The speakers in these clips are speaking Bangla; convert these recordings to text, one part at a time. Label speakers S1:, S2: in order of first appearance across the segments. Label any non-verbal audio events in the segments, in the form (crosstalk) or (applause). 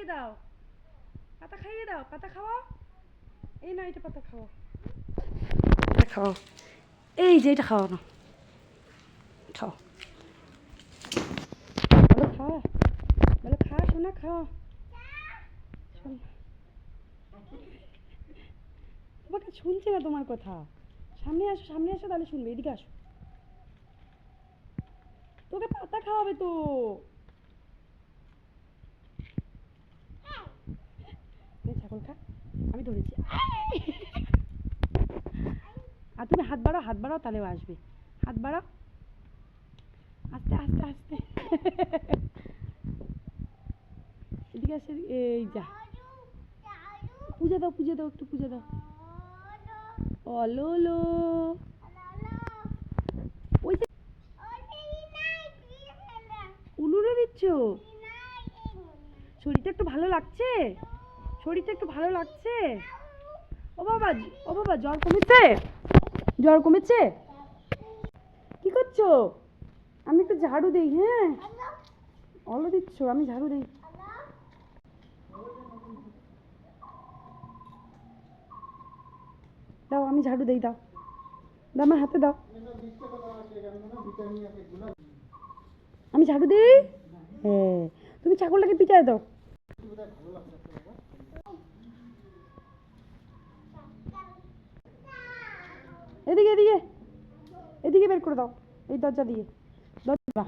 S1: খাইয়ে দাও। পাতা খাইয়ে দাও, পাতা খাওয়াও। এই না এটা পাতা খাওয়াও। এটা খাও এই যে এটা খাওয়াও না। খাও। বলো খা বলো খা শোনা খা শোন তোমাকে শুনছে না তোমার কথা। সামনে আসো সামনে আসো, তাহলে শুনবে। এদিকে আসো। তোকে পাতা খাওয়াবে তো নে, ছাগল খা আমি ধরেছি। আর তুমি হাত বাড়াও হাত বাড়াও তাহলেও আসবে। হাত বাড়াও। আস্তে আস্তে আস্তে। এদিকে আসে এই যা। পূজা দাও পূজা দাও একটু পূজা দাও। অলোলো। ওই যে উলুরে দিচ্ছ? শরীরটা একটু ভালো লাগছে? শরীরটা একটু ভালো লাগছে? ও বাবা ও বাবা, জ্বর কমেছে? জ্বর কমেছে? কি করছ? আমি একটু ঝাড়ু দেই হ্যাঁ? অলো দিচ্ছ, আমি ঝাড়ু দেই। দাও, আমি ঝাড়ু দেই, দাও। দাও, আমার হাতে দাও। আমি ঝাড়ু দিই? হ্যাঁ। তুমি ছাগলটাকে পিটায় দাও। এদিকে এদিকে। এদিকে বের করে দাও। এই দরজা দিয়ে। দরজা।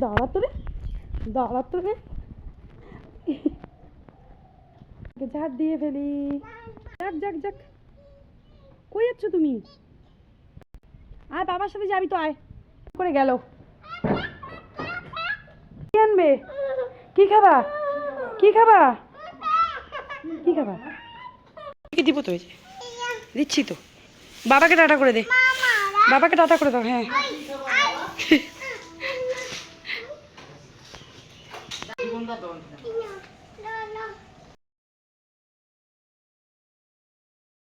S1: দাঁড়া তো রে। দাঁড়া রে। ঝাড় দিয়ে ফেলি। যাক যাক যাক। কই যাচ্ছ তুমি? আয়, বাবার সাথে যাবি তো, আয়। করে গেল। কি আনবে? কি খাবা? কি খাবা? কি খাবা? দিব তো দিচ্ছি তো। বাবাকে টাটা করে দে। বাবাকে টাটা করে দাও হ্যাঁ। (laughs)